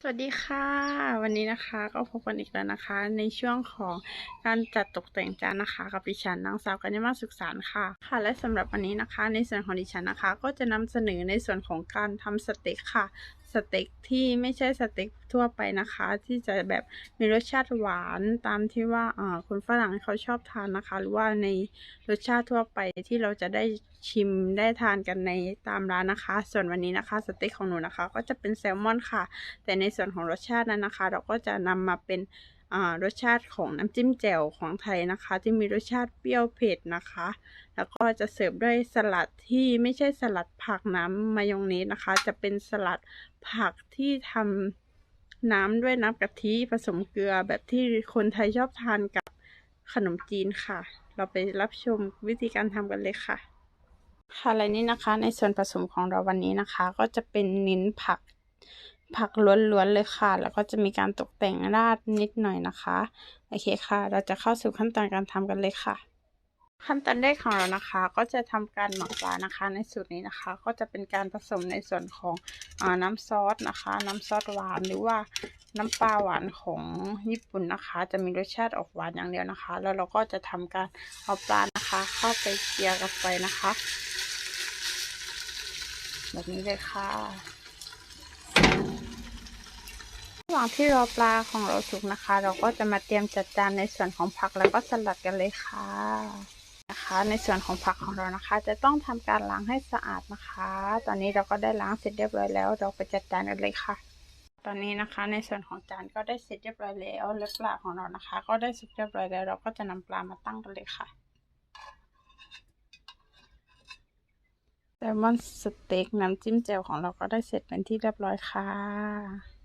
สวัสดีค่ะ วันนี้นะคะก็พบกันอีกแล้วนะคะ ในช่วงของการจัดตกแต่งจานนะคะ กับดิฉันนางสาวกัญญามาศึกษาค่ะค่ะ และสำหรับวันนี้นะคะ ในส่วนของดิฉันนะคะ ก็จะนำเสนอในส่วนของการทำสเต็กค่ะสเต็กที่ไม่ใช่สเต็กทั่วไปนะคะ ที่จะแบบมีรสชาติหวานตามที่ว่าอ่าคนฝรั่งเขาชอบทานนะคะ หรือว่าในรสชาติทั่วไปที่เราจะได้ชิมได้ทานกันในตามร้านนะคะ ส่วนวันนี้นะคะสเต็กของหนูนะคะ ก็จะเป็นแซลมอนค่ะ แต่ในส่วนของรสชาตินั้นนะคะ เราก็จะนำมาเป็น รสชาติของน้ำจิ้มแจ่วของไทยนะคะที่มีรสชาติเปรี้ยวเผ็ดนะคะ แล้วก็จะเสิร์ฟด้วยสลัดที่ไม่ใช่สลัดผักน้ำมายองเนสนะคะ จะเป็นสลัดผักที่ทำน้ำด้วยน้ำกะทิผสมเกลือแบบที่คนไทยชอบทานกับขนมจีนค่ะ เราไปรับชมวิธีการทำกันเลยค่ะค่ะและนี่นะคะในส่วนผสมของเราวันนี้นะคะ ก็จะเป็นเน้นผัก ผักล้วนๆเลยค่ะ แล้วก็จะมีการตกแต่งราดนิดหน่อยนะคะ โอเคค่ะ เราจะเข้าสู่ขั้นตอนการทำกันเลยค่ะ ขั้นตอนแรกของเรานะคะ ก็จะทำการหมักปลานะคะ ในสูตรนี้นะคะ ก็จะเป็นการผสมในส่วนของอน้ำซอสนะคะ น้ำซอสหวานหรือว่าน้ำปลาหวานของญี่ปุ่นนะคะ จะมีรสชาติออกหวานอย่างเดียวนะคะ แล้วเราก็จะทำการเอาปลานะคะ เข้าไปเคี่ยวกับไฟนะคะ แบบนี้เลยค่ะ ระ หว่างที่รอปลาของเราสุกนะคะ เราก็จะมาเตรียมจัดจานในส่วนของผักแล้วก็สลัดกันเลยค่ะนะคะ ในส่วนของผักของเรานะคะ จะต้องทำการล้างให้สะอาดนะคะ ตอนนี้เราก็ได้ล้างเสร็จเรียบร้อยแล้ว เราไปจัดจานกันเลยค่ะ ตอนนี้นะคะในส่วนของจานก็ได้เสร็จเรียบร้อยแล้วและปลาของเรานะคะ ก็ได้สุกเรียบร้อยแล้ว เราก็จะนำปลามาตั้งกันเลยค่ะแซลมอนสเต็กน้ำจิ้มแจ่วของเราก็ได้เสร็จเป็นที่เรียบร้อยค่ะ